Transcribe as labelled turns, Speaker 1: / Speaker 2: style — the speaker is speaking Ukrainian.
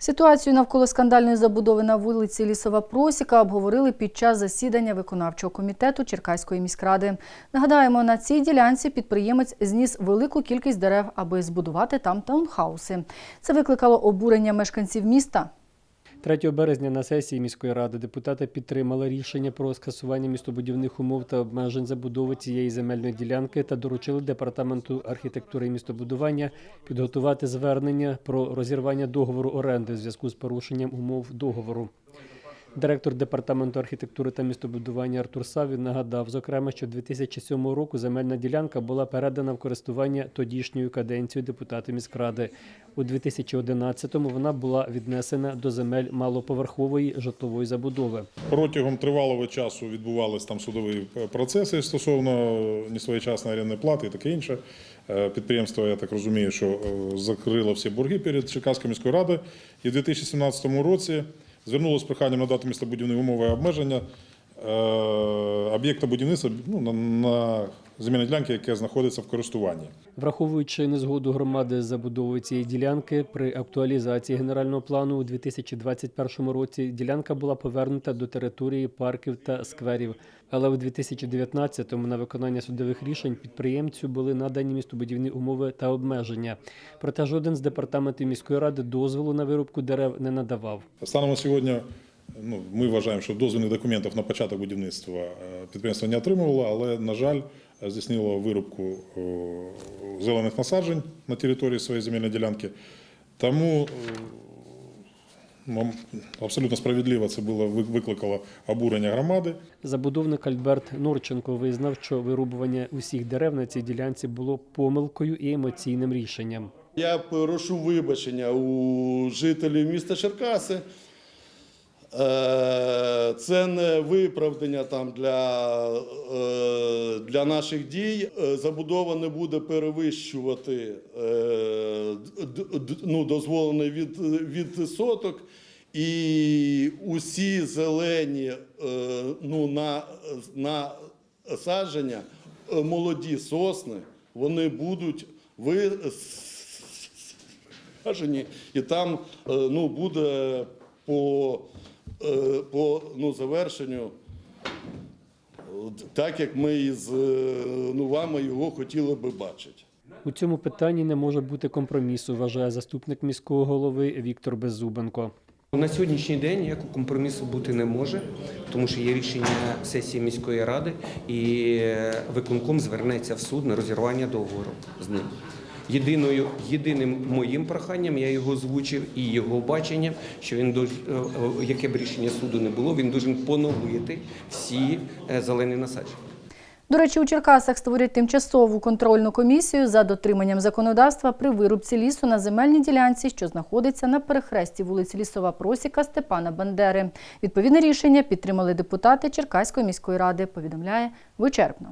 Speaker 1: Ситуацію навколо скандальної забудови на вулиці Лісова Просіка обговорили під час засідання виконавчого комітету Черкаської міськради. Нагадаємо, на цій ділянці підприємець зніс велику кількість дерев, аби збудувати там таунхауси. Це викликало обурення мешканців міста.
Speaker 2: 3 березня на сесії міської ради депутати підтримали рішення про скасування містобудівних умов та обмежень забудови цієї земельної ділянки та доручили департаменту архітектури і містобудування підготувати звернення про розірвання договору оренди в зв'язку з порушенням умов договору. Директор департаменту архітектури та містобудування Артур Савін нагадав, зокрема, що 2007 року земельна ділянка була передана в користування тодішньою каденцією депутата міськради. У 2011-му вона була віднесена до земель малоповерхової житлової забудови.
Speaker 3: Протягом тривалого часу відбувалися там судові процеси стосовно несвоєчасної орендної плати і таке інше. Е, Підприємство, я так розумію, що е, закрило всі борги перед Черкаською міською радою. І в 2017 році звернулося з проханням надати містобудівні умови обмеження об'єкта будівництва ну, на, на земельній ділянці, яка знаходиться в користуванні.
Speaker 2: Враховуючи незгоду громади з забудовою цієї ділянки, при актуалізації генерального плану у 2021 році ділянка була повернута до території парків та скверів. Але у 2019-му на виконання судових рішень підприємцю були надані містобудівні умови та обмеження. Проте жоден з департаментів міської ради дозволу на вирубку дерев не надавав.
Speaker 3: Станом на сьогодні ну, ми вважаємо, що дозвільних документів на початок будівництва е, підприємство не отримувало, але, на жаль, здійснило вирубку зелених насаджень на території своєї земельної ділянки. Тому е, абсолютно справедливо це було викликало обурення громади.
Speaker 2: Забудовник Альберт Норченко визнав, що вирубування усіх дерев на цій ділянці було помилкою і емоційним рішенням.
Speaker 4: Я прошу вибачення у жителів міста Черкаси. Е, Це не виправдання там для, е, для наших дій. Е, Забудова не буде перевищувати ну, дозволений від, від соток. І усі зелені ну, на, на садження, молоді сосни, вони будуть ви і там ну, буде по, по ну, завершенню, е, так як ми із е, ну, вами його хотіли би бачити.
Speaker 2: У цьому питанні не може бути компромісу, вважає заступник міського голови Віктор Беззубенко.
Speaker 5: На сьогоднішній день ніякого компромісу бути не може, тому що є рішення сесії міської ради, і е, виконком звернеться в суд на розірвання договору з ним. Єдиною, єдиним моїм проханням я його озвучив і його баченням, що він дож- е, е, яке б рішення суду не було, він должен поновити всі е, зелені насадження.
Speaker 1: До речі, у Черкасах створять тимчасову контрольну комісію за дотриманням законодавства при вирубці лісу на земельній ділянці, що знаходиться на перехресті вулиці Лісова Просіка Степана Бандери. Відповідне рішення підтримали депутати Черкаської міської ради, повідомляє вичерпно.